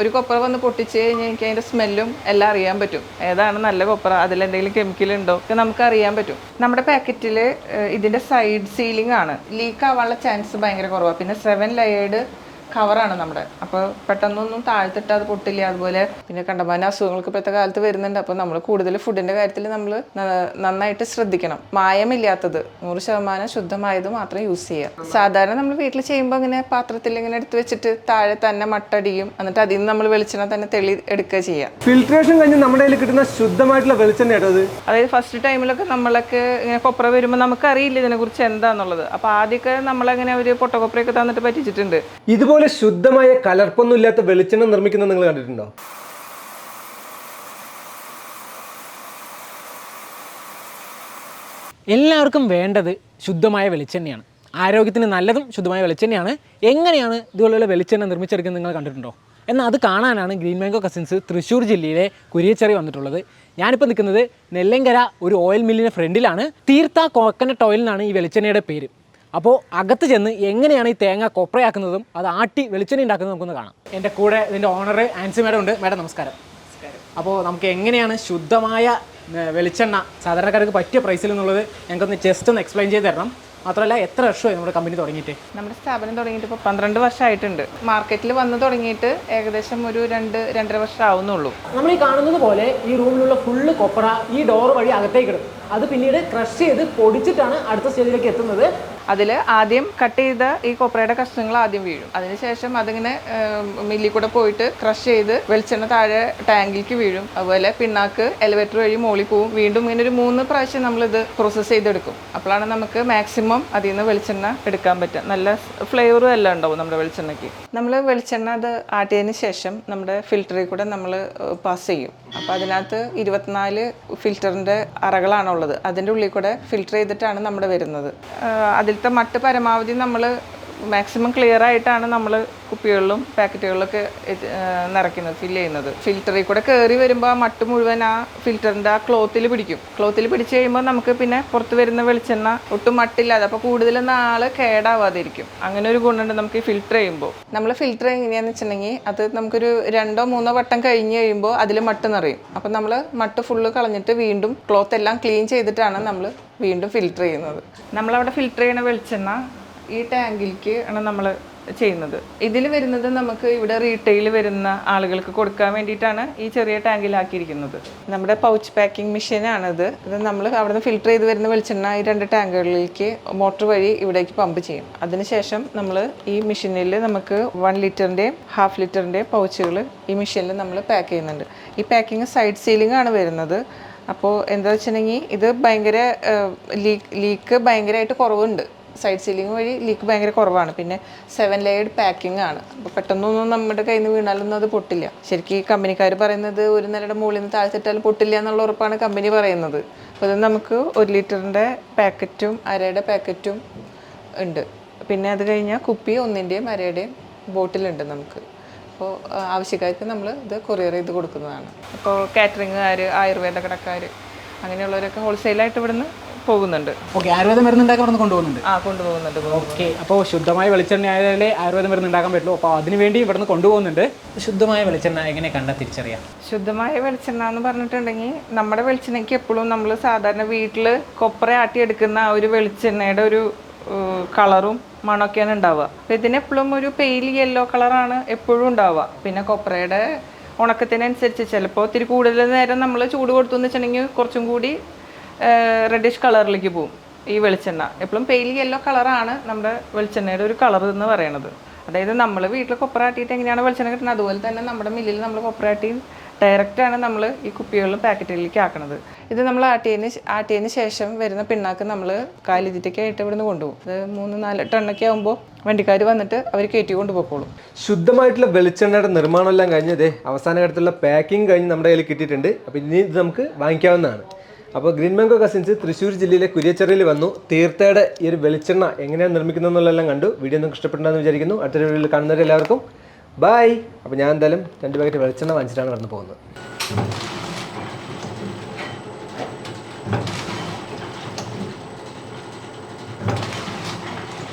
ഒരു കൊപ്ര വന്ന് പൊട്ടിച്ച് കഴിഞ്ഞാൽ എനിക്ക് അതിന്റെ സ്മെല്ലും എല്ലാം അറിയാൻ പറ്റും. ഏതാണ് നല്ല കൊപ്ര അതിലെന്തെങ്കിലും കെമിക്കൽ ഉണ്ടോ ഒക്കെ നമുക്ക് അറിയാൻ പറ്റും. നമ്മുടെ പാക്കറ്റിൽ ഇതിന്റെ സൈഡ് സീലിംഗ് ആണ്. ലീക്ക് ആവാനുള്ള ചാൻസ് ഭയങ്കര കുറവാണ് പിന്നെ സെവൻ ലെയേർഡ് കവറാണ് നമ്മുടെ. അപ്പോൾ പെട്ടെന്നൊന്നും താഴ്ത്തിട്ട് അത് പൊട്ടില്ല. അതുപോലെ പിന്നെ കണ്ടമാന അസുഖങ്ങൾക്ക് ഇപ്പോഴത്തെ കാലത്ത് വരുന്നുണ്ട്. അപ്പോൾ നമ്മൾ കൂടുതൽ ഫുഡിന്റെ കാര്യത്തിൽ നമ്മൾ നന്നായിട്ട് ശ്രദ്ധിക്കണം. മായമില്ലാത്തത് നൂറ് ശതമാനം ശുദ്ധമായത് മാത്രം യൂസ് ചെയ്യുക. സാധാരണ നമ്മൾ വീട്ടിൽ ചെയ്യുമ്പോൾ ഇങ്ങനെ പാത്രത്തിൽ ഇങ്ങനെ എടുത്ത് വെച്ചിട്ട് താഴെ തന്നെ മട്ടടിയും എന്നിട്ട് അതിൽ നിന്ന് നമ്മൾ വെളിച്ചെണ്ണ തന്നെ തെളി എടുക്കുക ചെയ്യുക. ഫിൽട്രേഷൻ കഴിഞ്ഞ് നമ്മുടെ കയ്യിൽ കിട്ടുന്ന ശുദ്ധമായിട്ടുള്ള വെളിച്ചെണ്ണ അത്? അതായത് ഫസ്റ്റ് ടൈമിലൊക്കെ നമ്മളൊക്കെ ഇങ്ങനെ കൊപ്ര വരുമ്പോൾ നമുക്കറിയില്ല ഇതിനെക്കുറിച്ച് എന്താണെന്നുള്ളത് അപ്പോൾ ആദ്യമൊക്കെ നമ്മളങ്ങനെ ഒരു പൊട്ടക്കൊപ്രയൊക്കെ തന്നിട്ട് പറ്റിച്ചിട്ടുണ്ട്. ഇതുപോലെ ശുദ്ധമായ കലർപ്പൊന്നും ഇല്ലാത്ത വെളിച്ചെണ്ണ നിർമ്മിക്കുന്നത് നിങ്ങൾ കണ്ടിട്ടുണ്ടോ? എല്ലാവർക്കും വേണ്ടത് ശുദ്ധമായ വെളിച്ചെണ്ണയാണ്. ആരോഗ്യത്തിന് നല്ലതും ശുദ്ധമായ വെളിച്ചെണ്ണയാണ്. എങ്ങനെയാണ് ഇതുപോലുള്ള വെളിച്ചെണ്ണ നിർമ്മിച്ചെടുക്കുന്നത് നിങ്ങൾ കണ്ടിട്ടുണ്ടോ? എന്നാൽ അത് കാണാനാണ് ഗ്രീൻ മാംഗോ കസിൻസ് തൃശ്ശൂർ ജില്ലയിലെ കുരിയച്ചെറി വന്നിട്ടുള്ളത്. ഞാനിപ്പോൾ നിൽക്കുന്നത് നെല്ലങ്കര ഒരു ഓയിൽ മില്ലിന്റെ ഫ്രണ്ടിലാണ് തീർത്ത കോക്കനട്ട് ഓയിൽ എന്നാണ് ഈ വെളിച്ചെണ്ണയുടെ പേര്. അപ്പോൾ അകത്ത് ചെന്ന് എങ്ങനെയാണ് ഈ തേങ്ങ കൊപ്രയാക്കുന്നതും അത് ആട്ടി വെളിച്ചെണ്ണ ഉണ്ടാക്കുന്നതും നമുക്കൊന്ന് കാണാം. എന്റെ കൂടെ ഇതിന്റെ ഓണർ ആൻസി മാഡം ഉണ്ട്. മാഡം നമസ്കാരം. അപ്പോൾ നമുക്ക് എങ്ങനെയാണ് ശുദ്ധമായ വെളിച്ചെണ്ണ സാധാരണക്കാർക്ക് പറ്റിയ പ്രൈസിൽ എന്നുള്ളത് ഞങ്ങൾക്കൊന്ന് ജസ്റ്റ് ഒന്ന് എക്സ്പ്ലെയിൻ ചെയ്ത് തരണം. മാത്രമല്ല എത്ര വർഷമായി നമ്മുടെ കമ്പനി തുടങ്ങിയിട്ട്? നമ്മുടെ സ്ഥാപനം തുടങ്ങിയിട്ട് ഇപ്പോൾ പന്ത്രണ്ട് വർഷമായിട്ടുണ്ട്. മാർക്കറ്റിൽ വന്ന് തുടങ്ങിയിട്ട് ഏകദേശം ഒരു രണ്ട് രണ്ടര വർഷം ആവുന്നുള്ളൂ നമ്മൾ ഈ കാണുന്നത് പോലെ ഈ റൂമിലുള്ള ഫുള്ള് കൊപ്ര ഈ ഡോർ വഴി അകത്തേക്ക് ഇടും. അത് പിന്നീട് ക്രഷ് ചെയ്ത് പൊടിച്ചിട്ടാണ് അടുത്ത സ്റ്റേജിലേക്ക് എത്തുന്നത്. അതിൽ ആദ്യം കട്ട് ചെയ്ത ഈ കൊപ്രയുടെ കഷ്ണങ്ങൾ ആദ്യം വീഴും. അതിനുശേഷം അതിങ്ങനെ മില്ലിൽ കൂടെ പോയിട്ട് ക്രഷ് ചെയ്ത് വെളിച്ചെണ്ണ താഴെ ടാങ്കിലേക്ക് വീഴും. അതുപോലെ പിണ്ണാക്ക് എലിവേറ്റർ വഴി മോളിൽ പോവും. വീണ്ടും ഇങ്ങനെ ഒരു മൂന്ന് പ്രാവശ്യം നമ്മളിത് പ്രോസസ്സ് ചെയ്തെടുക്കും. അപ്പോഴാണ് നമുക്ക് മാക്സിമം അതിൽ നിന്ന് വെളിച്ചെണ്ണ എടുക്കാൻ പറ്റുക. നല്ല ഫ്ലേവറും എല്ലാം ഉണ്ടാവും നമ്മുടെ വെളിച്ചെണ്ണയ്ക്ക്. നമ്മൾ വെളിച്ചെണ്ണ അത് ആട്ടിയതിന് ശേഷം നമ്മുടെ ഫിൽറ്ററിൽ കൂടെ നമ്മൾ പാസ് ചെയ്യും. അപ്പോൾ അതിനകത്ത് ഇരുപത്തിനാല് ഫിൽറ്ററിന്റെ അറകളാണുള്ളത്. അതിന്റെ ഉള്ളിൽ കൂടെ ഫിൽറ്റർ ചെയ്തിട്ടാണ് നമ്മൾ വരുന്നത്. അതിലത്തെ മട്ട് പരമാവധി നമ്മൾ മാക്സിമം ക്ലിയർ ആയിട്ടാണ് നമ്മൾ കുപ്പികളിലും പാക്കറ്റുകളിലൊക്കെ നിറയ്ക്കുന്നത് ഫില്ല് ചെയ്യുന്നത്. ഫിൽറ്ററിൽ കൂടെ കയറി വരുമ്പോൾ ആ മട്ട് മുഴുവൻ ആ ഫിൽറ്ററിന്റെ ആ ക്ലോത്തിൽ പിടിക്കും. ക്ലോത്തിൽ പിടിച്ച് കഴിയുമ്പോൾ നമുക്ക് പിന്നെ പുറത്ത് വരുന്ന വെളിച്ചെണ്ണ ഒട്ടും മട്ടില്ലാതെ അപ്പോൾ കൂടുതൽ നാൾ കേടാവാതിരിക്കും. അങ്ങനെ ഒരു ഗുണമുണ്ട് നമുക്ക് ഫിൽറ്റർ ചെയ്യുമ്പോൾ നമ്മൾ ഫിൽറ്റർ എങ്ങനെയാണെന്ന് വെച്ചിട്ടുണ്ടെങ്കിൽ അത് നമുക്കൊരു രണ്ടോ മൂന്നോ വട്ടം കഴിഞ്ഞ് കഴിയുമ്പോൾ അതിൽ മട്ട് നിറയും. അപ്പം നമ്മൾ മട്ട് ഫുള്ള് കളഞ്ഞിട്ട് വീണ്ടും ക്ലോത്ത് എല്ലാം ക്ലീൻ ചെയ്തിട്ടാണ് നമ്മൾ വീണ്ടും ഫിൽറ്റർ ചെയ്യുന്നത്. നമ്മളവിടെ ഫിൽറ്റർ ചെയ്യുന്ന വെളിച്ചെണ്ണ ഈ ടാങ്കിലേക്ക് ആണ് നമ്മൾ ചെയ്യുന്നത്. ഇതിൽ വരുന്നത് നമുക്ക് ഇവിടെ റീറ്റെയിൽ വരുന്ന ആളുകൾക്ക് കൊടുക്കാൻ വേണ്ടിയിട്ടാണ് ഈ ചെറിയ ടാങ്കിലാക്കിയിരിക്കുന്നത്. നമ്മുടെ പൗച്ച് പാക്കിംഗ് മെഷീനാണിത് ഇത് നമ്മൾ അവിടെ നിന്ന് ഫിൽറ്റർ ചെയ്ത് വരുന്ന വെളിച്ചെണ്ണ ഈ രണ്ട് ടാങ്കുകളിലേക്ക് മോട്ടർ വഴി ഇവിടേക്ക് പമ്പ് ചെയ്യും. അതിനുശേഷം നമ്മൾ ഈ മെഷീനിൽ നമുക്ക് വൺ ലിറ്ററിന്റെയും ഹാഫ് ലിറ്ററിന്റെയും പൗച്ചുകൾ ഈ മെഷീനിൽ നമ്മൾ പാക്ക് ചെയ്യുന്നുണ്ട്. ഈ പാക്കിങ് സൈഡ് സീലിംഗ് ആണ് വരുന്നത്. അപ്പോൾ എന്താ വെച്ചിട്ടുണ്ടെങ്കിൽ ഇത് ഭയങ്കര ലീക്ക് ലീക്ക് ഭയങ്കരമായിട്ട് കുറവുണ്ട്. സൈഡ് സീലിംഗ് വഴി ലീക്ക് ഭയങ്കര കുറവാണ്. പിന്നെ സെവൻ ലെയർഡ് പാക്കിംഗ് ആണ്. അപ്പോൾ പെട്ടെന്നൊന്നും നമ്മുടെ കയ്യിൽ നിന്ന് വീണാലൊന്നും അത് പൊട്ടില്ല. ശരിക്കും ഈ കമ്പനിക്കാർ പറയുന്നത് ഒരു നിലയുടെ മുകളിൽ നിന്ന് താഴ്ത്തിട്ടാലും പൊട്ടില്ല എന്നുള്ള ഉറപ്പാണ് കമ്പനി പറയുന്നത്. അപ്പോൾ ഇത് നമുക്ക് ഒരു ലിറ്ററിന്റെ പാക്കറ്റും അരയുടെ പാക്കറ്റും ഉണ്ട്. പിന്നെ അത് കഴിഞ്ഞാൽ കുപ്പി ഒന്നിന്റെയും അരയുടെയും ബോട്ടിലുണ്ട് നമുക്ക്. അപ്പോൾ ആവശ്യക്കാർക്ക് നമ്മൾ ഇത് കൊറിയർ ചെയ്ത് കൊടുക്കുന്നതാണ്. അപ്പോൾ കാറ്ററിംഗുകാർ ആയുർവേദ കടക്കാർ അങ്ങനെയുള്ളവരൊക്കെ ഹോൾസെയിലായിട്ട് ഇവിടുന്ന് പോകുന്നുണ്ട്. ഓക്കെ ആയുർവേദ മരുന്നുണ്ടാക്കാൻ ഇവിടെ കൊണ്ടുപോകുന്നുണ്ട്. ആ കൊണ്ടുപോകുന്നുണ്ട് ഓക്കെ അപ്പോൾ ശുദ്ധമായ വെളിച്ചെണ്ണ ആയാലേ ആയുർവേദ മരുന്ന് ഉണ്ടാക്കാൻ പറ്റുള്ളൂ അപ്പോൾ അതിനുവേണ്ടി ഇവിടുന്ന് കൊണ്ടുപോകുന്നുണ്ട്. ശുദ്ധമായ വെളിച്ചെണ്ണ എങ്ങനെ കണ്ടാൽ തിരിച്ചറിയാം? ശുദ്ധമായ വെളിച്ചെണ്ണ എന്ന് പറഞ്ഞിട്ടുണ്ടെങ്കിൽ നമ്മുടെ വെളിച്ചെണ്ണയ്ക്ക് എപ്പോഴും നമ്മൾ സാധാരണ വീട്ടിൽ കൊപ്ര ആട്ടിയെടുക്കുന്ന ആ ഒരു വെളിച്ചെണ്ണയുടെ ഒരു കളറും മണമൊക്കെയാണ് ഉണ്ടാവുക. അപ്പോൾ ഇതിനെപ്പോഴും ഒരു പെയിൽ യെല്ലോ കളറാണ് എപ്പോഴും ഉണ്ടാവുക. പിന്നെ കൊപ്രയുടെ ഉണക്കത്തിനനുസരിച്ച് ചിലപ്പോൾ ഒത്തിരി കൂടുതൽ നേരം നമ്മൾ ചൂട് കൊടുത്തു എന്ന് വെച്ചിട്ടുണ്ടെങ്കിൽ കുറച്ചും കൂടി റെഡിഷ് കളറിലേക്ക് പോകും ഈ വെളിച്ചെണ്ണ. എപ്പോഴും പെയിൽ യെല്ലോ കളറാണ് നമ്മുടെ വെളിച്ചെണ്ണയുടെ ഒരു കളർ എന്ന് പറയുന്നത് അതായത് നമ്മൾ വീട്ടിൽ കൊപ്ര ആട്ടിയിട്ട് എങ്ങനെയാണ് വെളിച്ചെണ്ണ കിട്ടുന്നത്? അതുപോലെ തന്നെ നമ്മുടെ മില്ലിൽ നമ്മൾ കൊപ്ര ഡയറക്റ്റാണ് നമ്മൾ ഈ കുപ്പികളിലും പാക്കറ്റുകളിലേക്ക് ആക്കുന്നത് ഇത് നമ്മൾ ആട്ടിയതിന് ആട്ടിയതിന് ശേഷം വരുന്ന പിണ്ണാക്ക് നമ്മൾ കാലിതീറ്റയ്ക്ക് ആയിട്ട് ഇവിടുന്ന് കൊണ്ടുപോകും. അത് മൂന്ന് നാല് ടണ്ണൊക്കെ ആകുമ്പോൾ വണ്ടിക്കാർ വന്നിട്ട് അവർ കയറ്റി കൊണ്ടുപോയിക്കോളും. ശുദ്ധമായിട്ടുള്ള വെളിച്ചെണ്ണയുടെ നിർമ്മാണം എല്ലാം കഴിഞ്ഞതേ അവസാന ഘട്ടത്തിലുള്ള പാക്കിംഗ് കഴിഞ്ഞ് നമ്മുടെ കയ്യിൽ കിട്ടിയിട്ടുണ്ട്. അപ്പോൾ ഇനി ഇത് നമുക്ക് വാങ്ങിക്കാവുന്നതാണ്. അപ്പോൾ ഗ്രീൻ മാങ്കോ കസിൻസ് തൃശ്ശൂർ ജില്ലയിലെ കുരിയച്ചെറിയിൽ വന്നു. തീർത്ഥയുടെ ഈ ഒരു വെളിച്ചെണ്ണ എങ്ങനെയാണ് നിർമ്മിക്കുന്നത് എന്നുള്ളതെല്ലാം കണ്ടു. വീഡിയോ നിങ്ങൾക്ക് ഇഷ്ടപ്പെട്ടെന്ന് വിചാരിക്കുന്നു. അടുത്തൊരു വീഡിയോയിൽ കാണുന്നവരെല്ലാവർക്കും ബൈ. അപ്പോൾ ഞാൻ എന്തായാലും രണ്ട് പാക്കറ്റ് വെളിച്ചെണ്ണ വാങ്ങിച്ചിട്ടാണ് കടന്നു പോകുന്നത്.